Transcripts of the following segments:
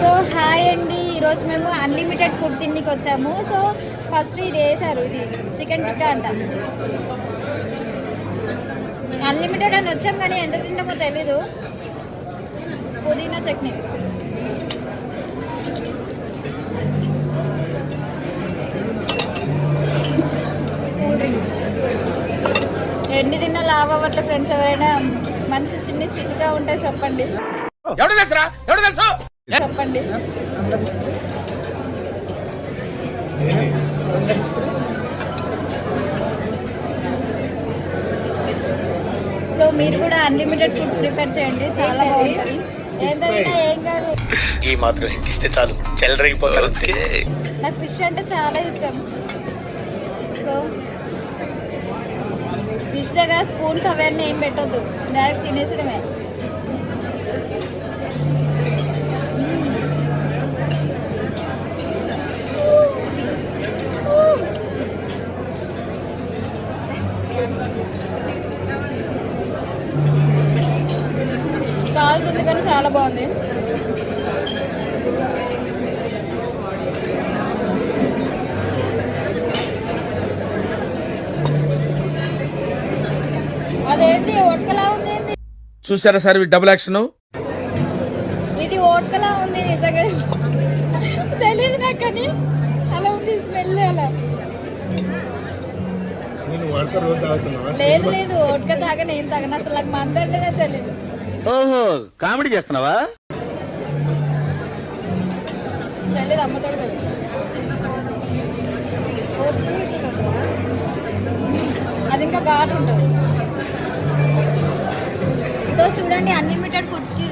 So hi అండి. ఈరోజు మేము అన్లిమిటెడ్ ఫుడ్ తిండికి వచ్చాము. సో ఫస్ట్ ఇది వేసారు ఇది చికెన్ టిక్కా అంట. అన్లిమిటెడ్ అని వచ్చాం కానీ ఎంత తింటామో తెలీదు. పుదీనా చట్నీ. ఎన్ని తిన్నా లావ్ అవ్వట్లే ఫ్రెండ్స్ ఎవరైనా. మంచి చిన్న చిన్నగా ఉంటే చెప్పండి. ఎవడు తెలుసురా? ఎవడు తెలుసు? చెప్పండి. సో మీరు కూడా అన్లిమిటెడ్ ఫుడ్ ప్రిఫర్ చేయండి. చాలా బాగుంటుంది. ఏంటంటే ఏం కాదు. ఈ మాత్రం ఇస్తే చాలు. చెల్లరగిపోతారు నాకు ఫిష్ అంటే చాలా ఇష్టం. సో ఫిష్ దగ్గర స్పూన్స్ అవన్నీ ఏం పెట్టొద్దు. డైరెక్ట్ తినేసడమే. బాగుంది. అదేంటి ఓట్కలా ఉంది? చూసారా సార్ డబుల్ యాక్షన్ ఇది ఓట్కలా ఉంది నిజంగా. తెలియదు నాకు కానీ. అలా ఉంది స్మెల్ అలా. లేదు లేదు ఓట్క తాగ నేను తాగను. అసలు నాకు మంద అంటేనే తెలియదు ఓహో కామెడీ చేస్తున్నావా? అది ఇంకా ఘాటు ఉంటుంది సో చూడండి అన్లిమిటెడ్ ఫుడ్కి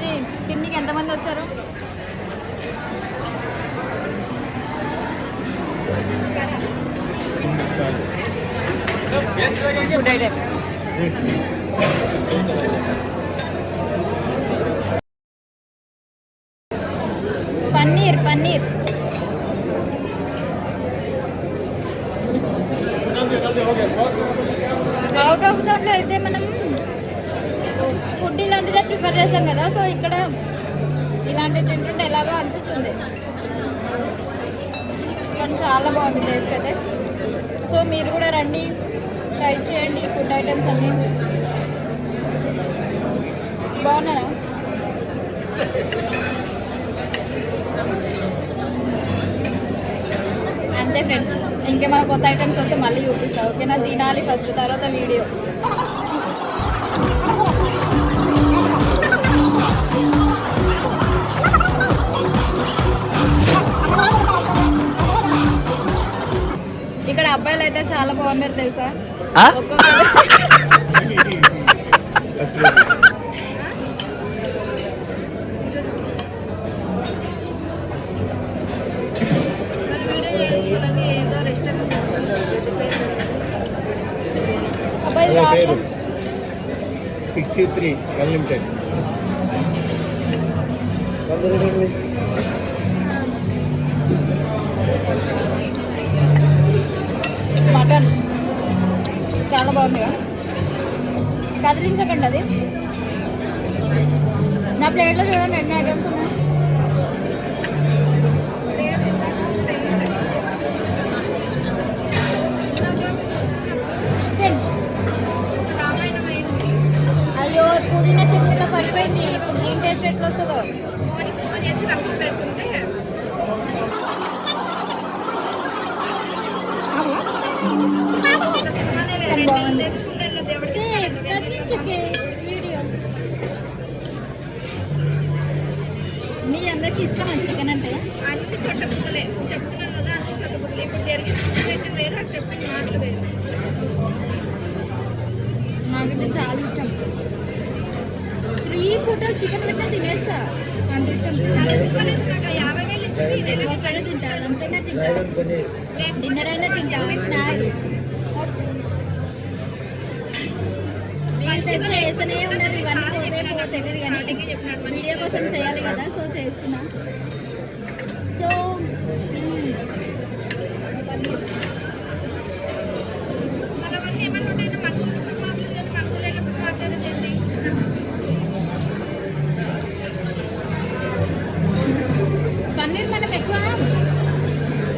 తిండికి ఎంతమంది వచ్చారు? Food item paneer. Out of దాంట్లో అయితే మనం ఫుడ్ ఇలాంటిదే ప్రిఫర్ చేస్తాం కదా సో ఇక్కడ ఇలాంటివి తింటుంటే ఎలాగో అనిపిస్తుంది. కానీ చాలా బాగుంది టేస్ట్ అయితే. సో మీరు కూడా రండి ట్రై చేయండి ఫుడ్ ఐటమ్స్ అన్నీ. బాగున్నారా? ఫ్రెండ్స్ ఇంకేమైనా కొత్త ఐటమ్స్ వస్తే మళ్ళీ చూపిస్తా ఓకేనా? తినాలి ఫస్ట్ తర్వాత వీడియో ఇక్కడ అబ్బాయిలు అయితే చాలా బాగున్నారు తెలుసా? పేరు? Sixty three unlimited mutton. చాలా బాగుంది కదా? కదిలించకండి అది. నా ప్లేట్లో చూడండి ఎన్ని ఐటమ్స్ ఉన్నాయి. టేస్ట్ ఎట్లా వస్తుందో? బాగుంది. సే, కదిలించకే వీడియో. మీ అందరికి ఇష్టమా చికెన్ అంటే? అన్ని చట్టబుద్ధలే చెప్తున్నాను కదా అన్ని చట్టబుద్ధలే ఇప్పుడు జరిగిన సిచ్యువేషన్ వేరు నాకు చెప్పిన మాటలు వేరు. నాకైతే చాలా ఇష్టం త్రీ చికెన్ పెట్టినా తినేస్తా. అంత ఇష్టం బ్రేక్ఫాస్ట్ అయినా తింటా లంచ్ అయినా తింటా. డిన్నర్ అయినా తింటా స్నాక్స్. మీరు తెచ్చి వేస్తూనే ఉన్నారు ఇవన్నీ పోతే పో తెలియదు కానీ వీడియో కోసం చేయాలి కదా సో చేస్తున్నా. మనం ఎక్కువ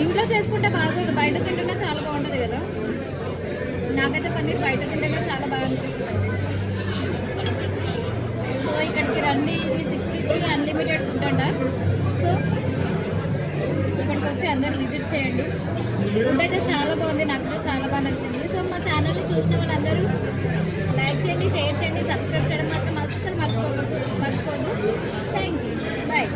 ఇంట్లో చేసుకుంటే బాగోదు. బయట తింటేనే చాలా బాగుంటుంది కదా. నాకైతే పన్నీర్ బయట తింటేనే చాలా బాగా అనిపిస్తుంది. సో ఇక్కడికి రండి. ఇది సిక్స్టీ త్రీ అన్లిమిటెడ్ ఫుడ్ అంట. సో ఇక్కడికి వచ్చి అందరు విజిట్ చేయండి. ఫుడ్ అయితే చాలా బాగుంది. నాకైతే చాలా బాగా నచ్చింది. సో మా ఛానల్ని చూసిన వాళ్ళందరూ లైక్ చేయండి షేర్ చేయండి సబ్స్క్రైబ్ చేయడం మాత్రం అస్సలు మర్చిపోక మర్చిపోదు. Thank you bye.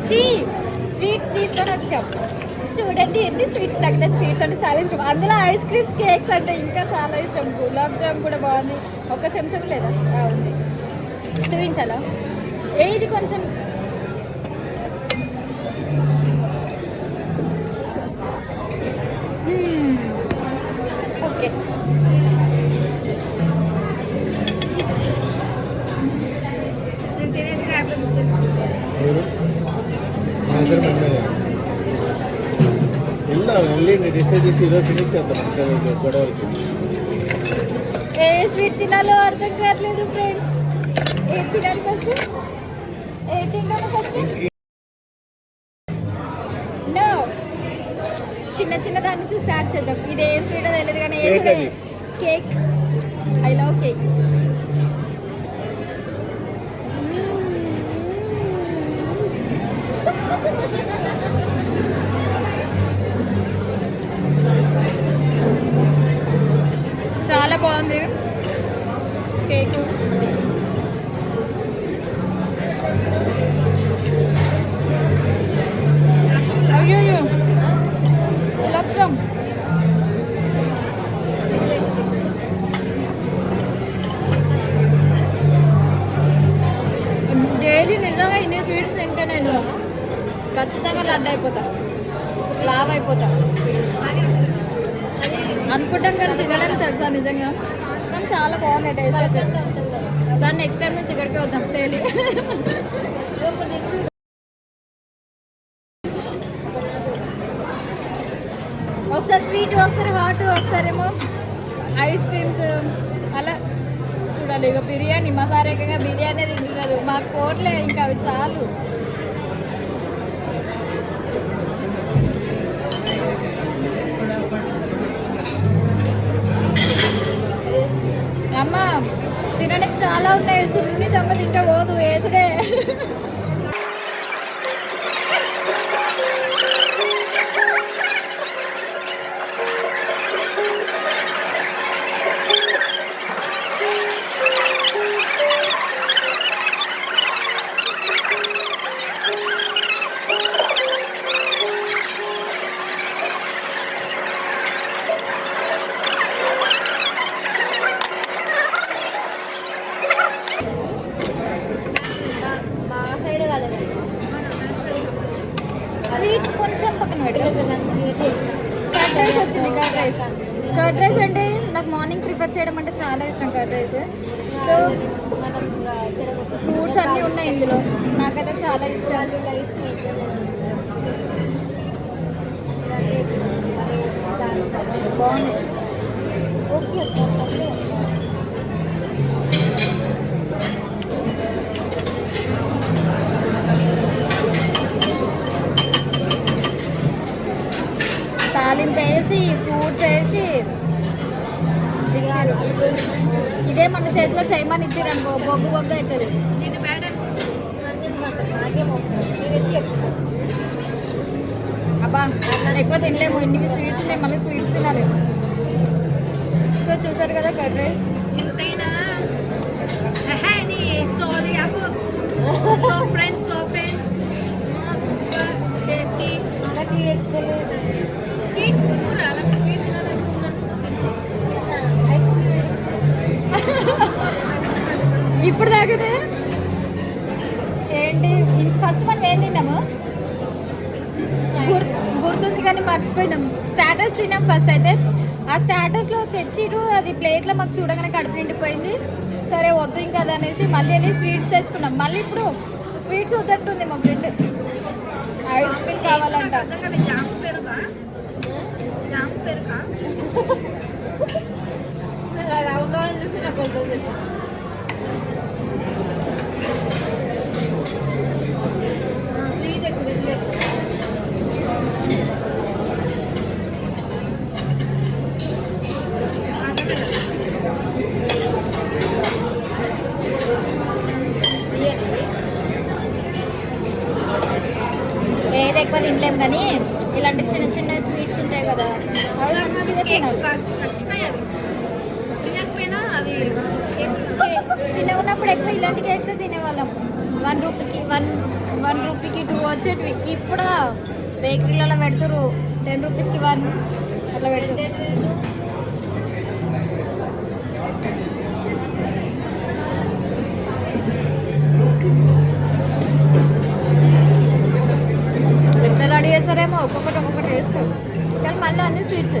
వచ్చి స్వీట్ తీసుకొని వచ్చాం. చూడండి ఎన్ని స్వీట్స్ నాకు స్వీట్స్ అంటే చాలా ఇష్టం. అందులో ఐస్ క్రీమ్స్ కేక్స్ అంటే ఇంకా చాలా ఇష్టం. గులాబ్ జామ్ కూడా బాగుంది. ఒక చెంచా కూడా లేదా? ఆ, ఉంది. చూపించాలా? ఏది కొంచెం మ్మ్. ఓకే. నేను తినేసి ఇద్దరు వెళ్దాం వెళ్ళి డిసైడ్ చేసి ఈరోజు ఇద్దరు గొడవలకి ఏ స్వీట్ తినాలో అర్థం కావట్లేదు ఫ్రెండ్స్ ఏం తినాలి ఫస్ట్ ఏ తింటాను ఫస్ట్ నో చిన్న చిన్న దాని నుంచి స్టార్ట్ చేద్దాం. ఇది ఏ స్వీట్ తెలియదు కానీ. కేక్ ఐ లవ్ కేక్స్ చాలా బాగుంది. కేకు. అనుకుంటాం కానీ తినడానికి తెలుసా నిజంగా? కానీ చాలా బాగున్నాయి టేస్ట్ అయితే. సార్ నెక్స్ట్ టైం నుంచి ఇక్కడికి వద్దాం డైలీ ఒకసారి స్వీట్ ఒకసారి హాట్ ఒకసారి ఏమో ఐస్ క్రీమ్స్ అలా చూడాలి ఇక బిర్యానీ మసాలా సార్ బిర్యానీ తింటున్నారు. మాకు కోట్లే ఇంకా అవి చాలు. అమ్మ తినడానికి చాలా ఉన్నాయి. సున్ని దొంగ తింటే పోదు ఏసుడే రైస్ సో మనం ఫ్రూట్స్ అన్నీ ఉన్నాయి ఇందులో. నాకైతే చాలా ఇష్టం. లైఫ్ బాగుంది ఓకే తాలింపు వేసి ఫ్రూట్స్ వేసి ఇచ్చారు ఇదే మన చేతిలో చేయమని ఇచ్చారు అనుకో బొగ్గు బొగ్గు అవుతుంది. అబ్బా ఎక్కువ తినలేము. ఇన్ని స్వీట్స్ ఉన్నాయి మళ్ళీ స్వీట్స్ తినాలి సో చూసారు కదా curd rice? So friends so friends super tasty sweet కూర ఇప్పుడు దాకానే ఏంటి ఫస్ట్ మనం ఏం తిన్నాము? గుర్తుంది కానీ మర్చిపోయినాం. స్టాటస్ తిన్నాం ఫస్ట్ అయితే. ఆ స్టాటస్లో తెచ్చిరు అది ప్లేట్లో మాకు చూడగానే కడుపు నిండిపోయింది. సరే వద్దు ఇంకా అది అనేసి మళ్ళీ వెళ్ళి స్వీట్స్ తెచ్చుకున్నాం. మళ్ళీ ఇప్పుడు స్వీట్స్ వద్దంటుంది మా ఫ్రెండ్. ఐస్ క్రీమ్ కావాలంట. జామ్ పెరుగా? జామ్ పెరుగా రావుగాలని చూసి నాకు వద్దు స్వీట్ ఎక్కువ తినలేదు ఏది ఎక్కువ తినలేం కానీ ఇలాంటి చిన్న చిన్న స్వీట్స్ ఉంటాయి కదా అవి మంచిగా తినాలి నచ్చినాయి అవి తినకపోయినా అవి చిన్నప్పుడు ఎక్కువ ఇలాంటి కేక్స్ తినేవాళ్ళం. వన్ రూపీకి వన్ వన్ రూపీకి టూ వచ్చేటివి. ఇప్పుడు బేకరీలలో పెడుతురు టెన్ రూపీస్కి వన్ అట్లా పెడుతురు ఎట్లా రెడీ చేస్తారేమో ఒక్కొక్కటి ఒక్కొక్కటి టేస్ట్ కానీ మళ్ళీ అన్ని స్వీట్స్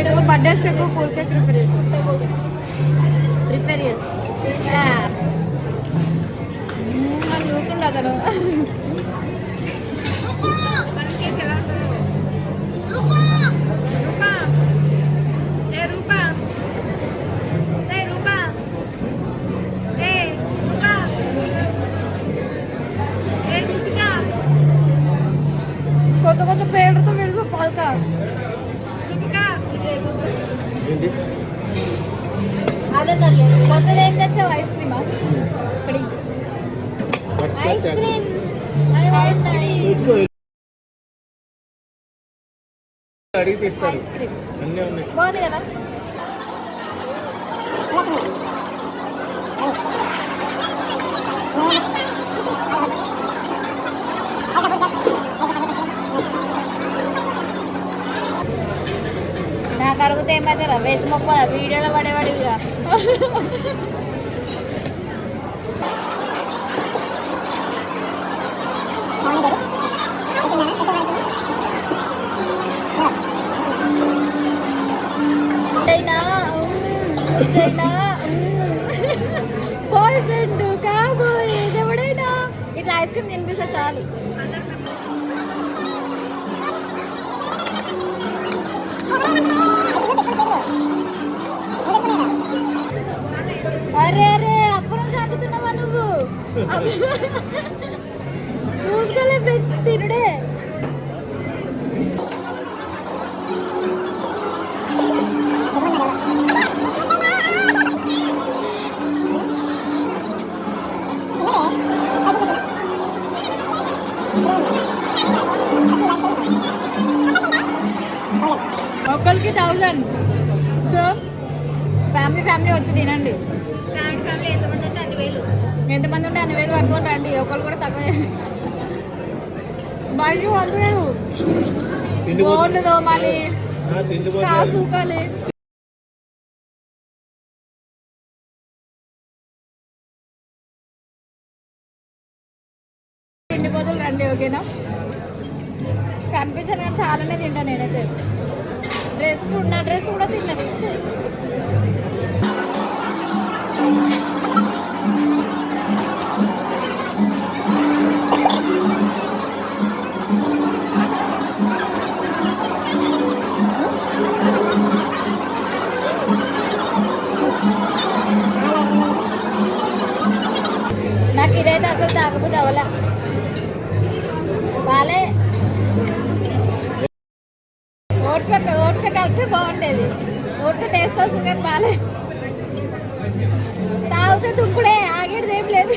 ఇష్టమా కూల్ కేక్ బర్త్డేస్కి ఎక్కువ కూల్ కేక్ ప్రిఫర్ చేస్తాం ప్రిఫర్ చేస్తాం నన్ను చూస్తుండ అతను రూపా ఏ రూపా ఏ రూపా ఏ రూపా ఏ రూపిక కొత్త కొత్త పేరుతో పెడుతూ పాల్కా రూపిక ఏంటి? అదే తల్లి కొత్తది ఏం తెచ్చావు? Ice క్రీమా? Ice cream. Ice cream అడిగి తెస్తారు అన్నీ ఉన్నాయి. బాగుంది కదా? నాకు అడిగితే ఏమైతే రవేష్ మొక్క వీడియోలో పడేవాడు ఇక ఒకరికి థౌజండ్ సో ఫ్యామిలీ ఫ్యామిలీ వచ్చి తినండి. ఫ్యామిలీ ఫ్యామిలీ ఎంతమంది ఉంటే అన్ని వేలు. ఎంతమంది ఉంటే అన్ని వేలు పట్టుకొని రండి. ఒకళ్ళు కూడా తక్కువ. బయట పట్టుకోలేదు గోల్డ్ తోమాలి తిండి కాసుకాలి తిండి బదులు రండి ఓకేనా? కనిపించాను కానీ చాలానే తింటా నేనైతే. డ్రెస్ నా డ్రెస్ కూడా తిన్నది ఇచ్చి ఇదైతే అసలు తాగబుద్ది అవలా బాలే ఓట్క ఓట్క కలిపితే బాగుండేది ఓట్క టేస్ట్ వస్తుంది కానీ బాలే తాగితే దుక్కుడే ఆగేది ఏం లేదు